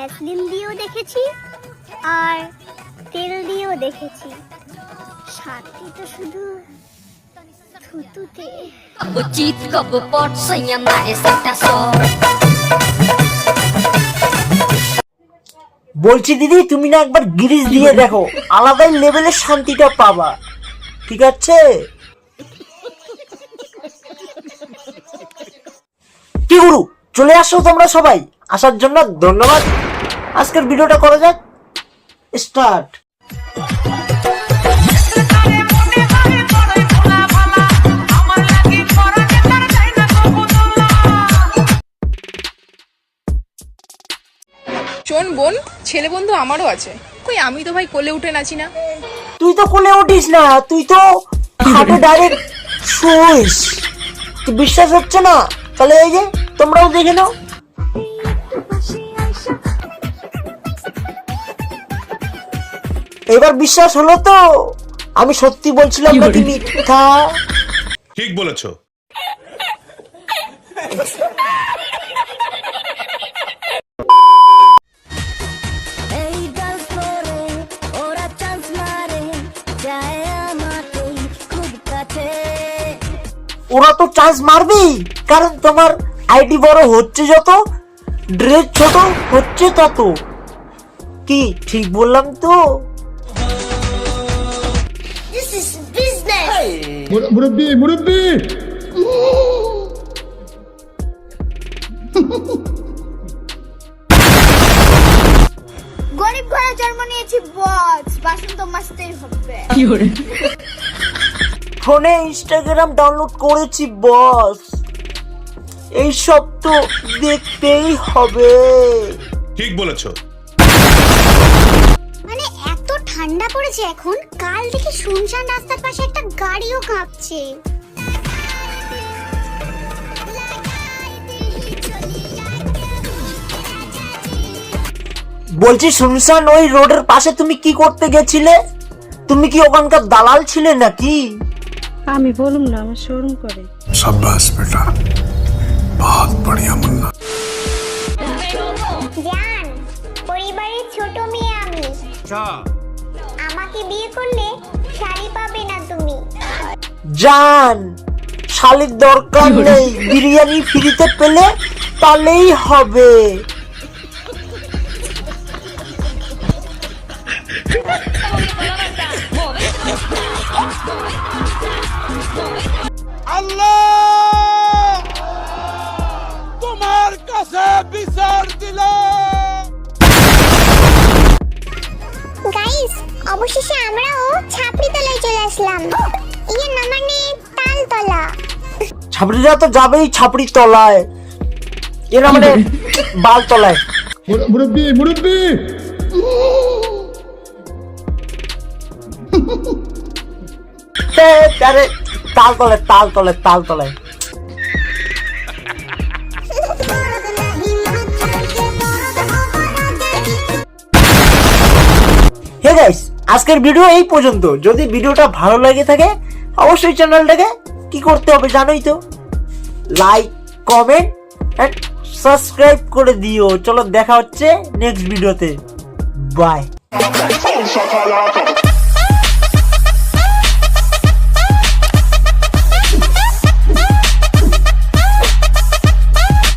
Vaseline দিয়েও দেখেছি আর তেল দিয়েও দেখেছি। শান্তি তো শুধু থুতুতে। sakta so. বলছি দিদি তুমি না একবার গিরিজ দিয়ে দেখো আলাদাই লেভেলের শান্তিটা পাবা। ঠিক আছে? কি গুরু চলে আসো তোমরা সবাই। আসার জন্য ধন্যবাদ। আজকের ভিডিওটা করা যাক। স্টার্ট। শোন বোন ছেলে বন্ধু আমারও আছে। কই আমি তো ভাই কোলে উঠে নাচি না। তুই তো কোলে উঠিস না তুই তো খাটে ডাইরেক্ট শুইস। বিশ্বাস হচ্ছে না? তাহলে এই যে তোমরাও দেখে নাও। এবার বিশ্বাস হলো তো আমি সত্যি বলছিলাম নাকি মিথ্যা? ঠিক বলেছ। ওরা তো চান্স মারবেই কারণ তোমার আইডি বড় হচ্ছে যত ড্রেস ছোট হচ্ছে তত। কি ঠিক বললাম তো? বিজনেস মুরব্বী মুরব্বী গরিব ঘরে জন্ম নিয়েছি বস। বাসন তো মাজতেই হবে। ফোনে ইনস্টাগ্রাম ডাউনলোড করেছি বস। এইসব তো দেখতেই হবে। ঠিক বলেছ। ঠান্ডা পড়েছে এখন? কাল দেখি শুনশান রাস্তার পাশে একটা গাড়িও কাঁপছে। বলছি শুনশান ওই রোডের পাশে তুমি কি করতে গেছিলে? তুমি কি ওখানকার দালাল ছিলে নাকি? আমি বলুম না আমার শোরুম করে। সাব্বাস বেটা। বহুত বড়িয়া মুন্না জান পরিবারের ছোট মেয়ে আমি। আমাকে বিয়ে করলে শাড়ি পাবে না তুমি। জান শালির দরকার নেই। বিরিয়ানি ফ্রিতে পেলে তাহলেই হবে। গাইস অবশেষে আমরাও ছাপড়ি তলায় চলে আসলাম। ইয়ে না মানে তালতলা। ছাপড়িরা তো যাবেই ছাপড়ি তলায় এরা মানে বাল তলায় মুরব্বি মুরব্বি! তাল তলে তাল তলে তাল তলায় গাইস আজকের ভিডিও এই পর্যন্ত। যদি ভিডিওটা ভালো লাগে থাকে, অবশ্যই চ্যানেলটাকে কি করতে হবে জানোই তো? লাইক কমেন্ট এন্ড সাবস্ক্রাইব করে দিও। চলো দেখা হচ্ছে নেক্সট ভিডিওতে বাই.